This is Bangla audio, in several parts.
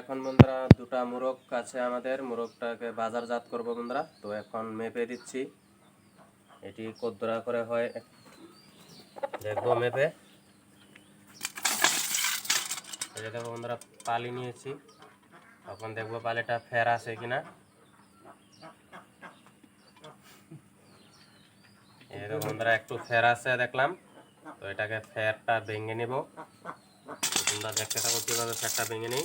এখন বন্ধুরা দুটা মুরগ আছে আমাদের, মুরগটাকে বাজারজাত করব বন্ধুরা। তো এখন মেপে দিচ্ছি। এটি কদ্দরা করে হয়। দেখব মেপে। এই যে দেখো বন্ধুরা, পালি নিয়েছি। এখন দেখব পালিটা ফের আছে কিনা। এই বন্ধুরা, একটু ফের আছে দেখলাম। তো এটাকে ফেরটা ভেঙে নিব। দেখতে থাকো কীভাবে ফেরটা ভেঙে নিই।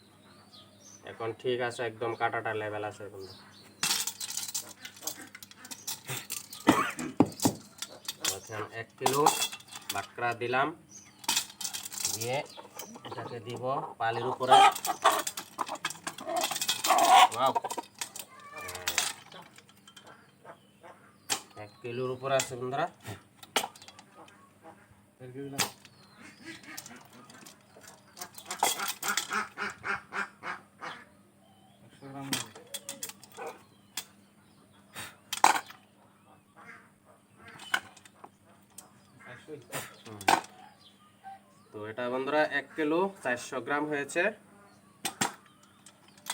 এখন ঠিক আছে, একদম কাটাটা লেভেল আছে এখন। এক কিলো বাটকরা দিলাম, দিয়ে এটাকে দিব পালির উপরে। এক কিলোর উপরে আছে বন্ধুরা এর কি দিলাম একশো গ্রাম হবে। একশো হুম। তো এটা বন্ধুরা এক কিলো চারশো গ্রাম হয়েছে।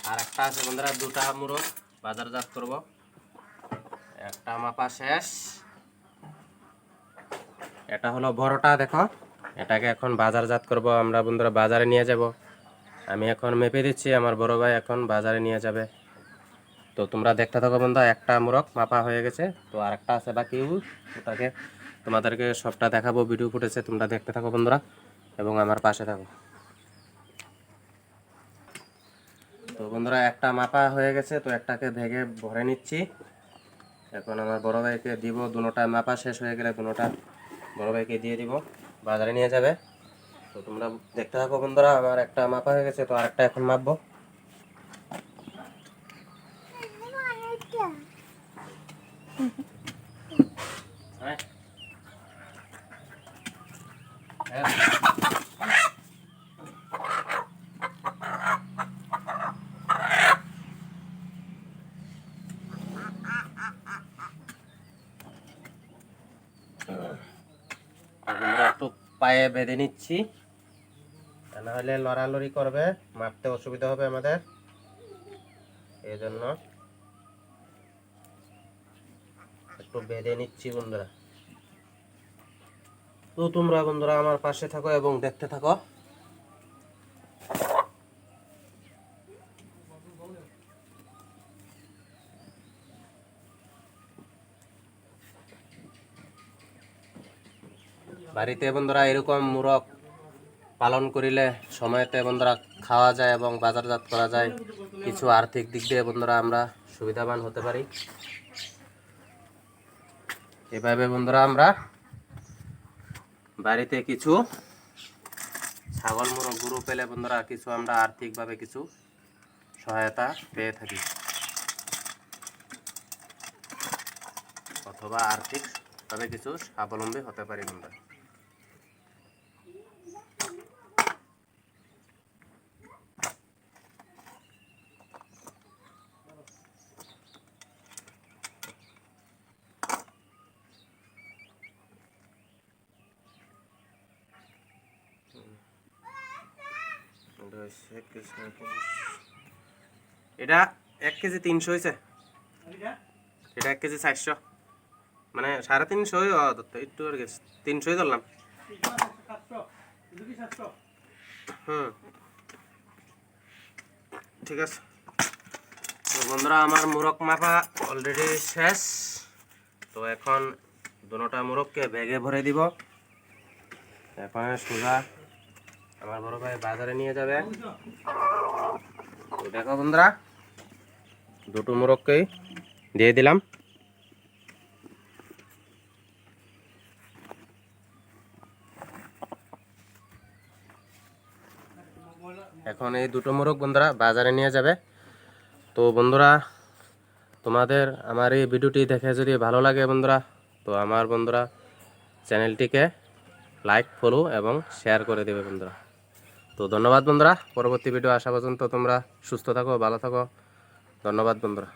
আর একটা আছে বন্ধুরা, দুটা মুরগ বাজারজাত করব। একটা মাপা শেষ। এটা হলো বড়টা, দেখো। এটাকে এখন বাজারজাত করব। আমরা বন্ধুরা বাজারে নিয়ে যাব। আমি এখন মেপে দিচ্ছি, আমার বড় ভাই এখন বাজারে নিয়ে যাবে। তো তোমরা দেখতে থাকো বন্ধু একটা মুরগ মাপা হয়ে গেছে। তো আর একটা আছে বাকি ওটাকে তোমাদেরকে সবটা দেখাবো ভিডিও ফুটেছে তোমরা দেখতে থাকো বন্ধুরা এবং আমার পাশে থাকো। তো বন্ধুরা একটা মাপা হয়ে গেছে তো একটাকে ভেগে ভরে নিচ্ছি। এখন আমার বড় ভাইকে দিব। দুটোটা মাপা শেষ হয়ে গেলে দুটোটা বড় ভাইকে দিয়ে দিব। বাজারে নিয়ে যাবে। তো তোমরা দেখতে থাকো বন্ধুরা আমার একটা মাপা হয়ে গেছে তো আরেকটা এখন মাপবো। হ্যাঁ একটু পায়ে বেঁধে নিচ্ছি। তা নাহলে লড়ালড়ি করবে, মারতে অসুবিধা হবে আমাদের। এই জন্য একটু বেঁধে নিচ্ছি বন্ধুরা। তো তোমরা বন্ধুরা আমার পাশে থাকো এবং দেখতে থাকো। বাড়িতে বন্ধুরা এরকম মুরগ পালন করিলে সময়তে বন্ধুরা খাওয়া যায় এবং বাজারজাত করা যায়। কিছু আর্থিক দিক দিয়ে বন্ধুরা আমরা সুবিধাবান হতে পারি। এভাবে বন্ধুরা আমরা বাড়িতে কিছু ছাগল মুরগ গরু পেলে বন্ধুরা কিছু আমরা আর্থিকভাবে কিছু সহায়তা পেয়ে থাকি। অথবা আর্থিকভাবে কিছু স্বাবলম্বী হতে পারি বন্ধুরা। এটা এক কেজি তিনশো হয়েছে। এটা? এক কেজি চারশো। মানে সাড়ে তিনশোই একটু আর গেছে। তিনশোই ধরলাম। হুম। ঠিক আছে। তো বন্ধুরা আমার মুরগ মাপা অলরেডি শেষ। তো এখন দুটা মুরগকে ব্যাগে ভরে দিব। এখন সোজা আমার বড় ভাই বাজারে নিয়ে যাবে। দেখো বন্ধুরা, দুটো মোরগকেই দিয়ে দিলাম। এখন এই দুটো মোরগ বন্ধুরা বাজারে নিয়ে যাবে। তো বন্ধুরা, তোমাদের আমার এই ভিডিওটি দেখে যদি ভালো লাগে বন্ধুরা, তো আমার বন্ধুরা চ্যানেলটিকে লাইক, ফলো এবং শেয়ার করে দেবে বন্ধুরা। তো ধন্যবাদ বন্ধুরা। পরবর্তী ভিডিও আসা পর্যন্ত তোমরা সুস্থ থাকো ভালো থাকো। ধন্যবাদ বন্ধুরা।